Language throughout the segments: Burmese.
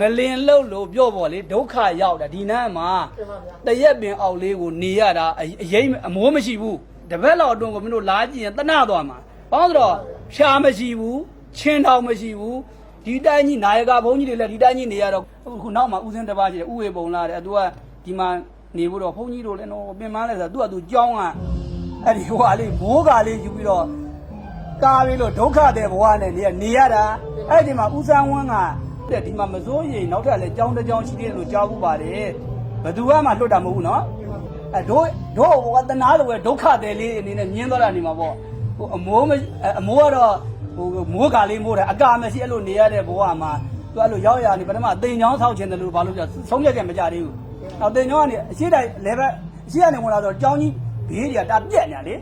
ငလင်လှုပ်လို့ပြောပေါ့လေဒုက္ခရောက်တာဒီနန်းမှာတင်ပါဗျာတရက်ပင်အောက်လေးကိုနေရတာအအရေးအမိုးမရှိဘူးတပတ်လောက်အတွင်းကိုမင်းတို့လာကြည့်ရင်တနသွားမှာဘာလို့လဲဆိုတော့ဖြာမရှိဘူးချင်းတောင်မရှိဘူးဒီတိုင်းကြီးနာယကဘုန်းကြီးတွေလည်းဒီတိုင်းကြီးနေရတော့အခုနောက်မှာဥစဉ်တစ်ပါးရှိတယ်ဥဝေပုံလာတယ်သူကဒီမှာနေဖို့တော့ဘုန်းကြီးတို့လည်းတော့ပင်မလဲဆိုတော့သူကသူကြောင်းကအဲ့ဒီဟိုဟာလေးမိုးကာလေးယူပြီးတော့ကားပြီးလို့ဒုက္ခတဲ့ဘဝနဲ့နေရနေရတာအဲ့ဒီမှာဦးစန်းဝင်းက တဲ့ဒီမှာမစိုးရိမ်နောက်ထပ်လည်းကြောင်းတစ်ကြောင်းရှိသေးတယ်လို့ကြားဘူးပါတယ်ဘယ်သူမှမလွတ်တာမဟုတ်ဘူးနော်အဲတို့တို့ဘဝတနာလိုပဲဒုက္ခတဲ့လေးအနေနဲ့မြင်သွားတာနေမှာပေါ့ဟိုအမိုးမအမိုးကတော့ဟိုမိုးကာလေးမိုးတယ်အကာမရှိအဲ့လိုနေရတဲ့ဘဝမှာသူအဲ့လိုရောက်ရနေပထမအသိဉောင်းဆောက်ခြင်းတယ်လို့ဘာလို့ပြောဆုံးဖြတ်ချက်မကြသေးဘူးအသိဉောင်းကနေအရှိတိုင်းလည်းပဲအရှိကနေဝင်လာတော့ကြောင်းကြီးဘေးတွေကတာပြက်နေလေ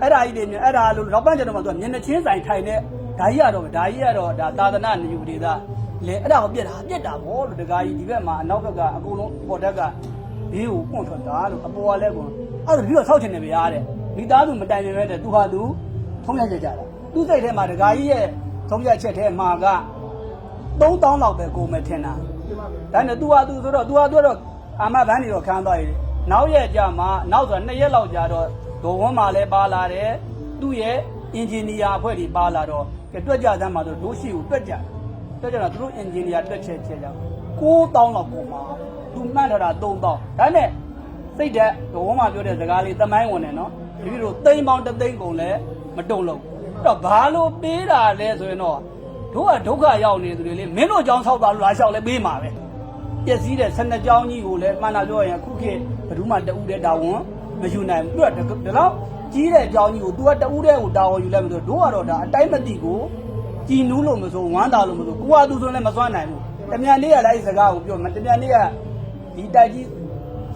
အဲ့ဒါကြီးတွေမြင်အဲ့ဒါလို့တော့ပန်းကျတော့မှသူကမျက်နှာချင်းဆိုင်ထိုင်နေဒါကြီးကတော့ဒါကြီးကတော့ဒါသာသနာ့နေယူဒေသ လဲအဲ့ဒါကိုပြက်တာပြက်တာဗောလို့တကာကြီးဒီဘက်မှာအနောက်ဘက်ကအကုန်လုံးပေါ်တက်ကဘေးကိုပွန့်ထွက်တာလို့အပေါ်ကလည်းကွန်အဲ့ဒါပြီးတော့ဆောက်ချင်တယ်ဗျာတဲ့မိသားစုမတိုင်ပင်ပဲတဲ့သူဟာသူထုံးရကြကြတာသူ့စိတ်ထဲမှာတကာကြီးရဲ့ထုံးရချက်ထဲမှာက3000လောက်ပဲကိုမထင်တာဒါနဲ့သူဟာသူဆိုတော့သူဟာသူတော့အာမဘန်းနေတော့ခံသွားရည်နောက်ရက်ကြမှာနောက်ဆို2ရက်လောက်ကြာတော့ဒုံဝန်းမှာလည်းပါလာတယ်သူ့ရဲ့အင်ဂျင်နီယာအဖွဲ့တွေပါလာတော့ကတွက်ကြသမ်းမှာဆိုလို့ရှိကိုတွက်ကြတယ် က်ကြတော့သူတို့အင်ဂျင်နီယာတွက်ချက်ချက်ကြ9000လောက်ပုံမှာသူမှတ်ထားတာ3000ဒါနဲ့စိတ်သက်ဒိုဝန်းမှာပြောတဲ့စကားလေးသမိုင်းဝင်တယ်နော်ဒီလိုသိန်းပေါင်းတစ်သိန်းကုန်လဲမတုံလို့အဲ့တော့ဘာလို့ပေးတာလဲဆိုရင်တော့တို့ကဒုက္ခရောက်နေသူတွေလေမင်းတို့ကြောင်းဆောက်တာလို့လာလျှောက်လဲပေးမှာပဲပျက်စီးတဲ့ဆနှစ်ကြောင်းကြီးကိုလည်းမှန်တာပြောရင်အခုခေတ်ဘယ်သူမှတဦးတည်းတာဝန်မယူနိုင်ဘူးသူကဒါတော့ကြီးတဲ့အကြောင်းကြီးကို तू ကတဦးတည်းကိုတာဝန်ယူလိုက်မလို့တို့ကတော့ဒါအတိုင်းမသိကို ကြည်နူးလို့မဆိုဝမ်းသာလို့မဆိုကိုကသူဆိုလည်းမစွမ်းနိုင်ဘူးတမြန်လေးကလည်းအဲ့စကားကိုပြောမှတမြန်လေးကဒီတိုက်ကြီး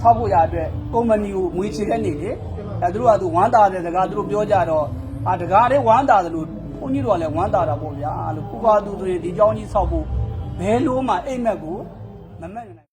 ဆောက်ဖို့ရအတွက်ကုမ္ပဏီကိုငွေချေတဲ့နေလေအဲသူတို့ကသူဝမ်းသာတဲ့စကားသူတို့ပြောကြတော့အာတကားလေးဝမ်းသာတယ်လို့ဘုန်းကြီးတို့ကလည်းဝမ်းသာတာပေါ့ဗျာလို့ကိုကသူဆိုရင်ဒီเจ้าကြီးဆောက်ဖို့ဘယ်လိုမှအိမ်မက်ကိုမမက်နိုင်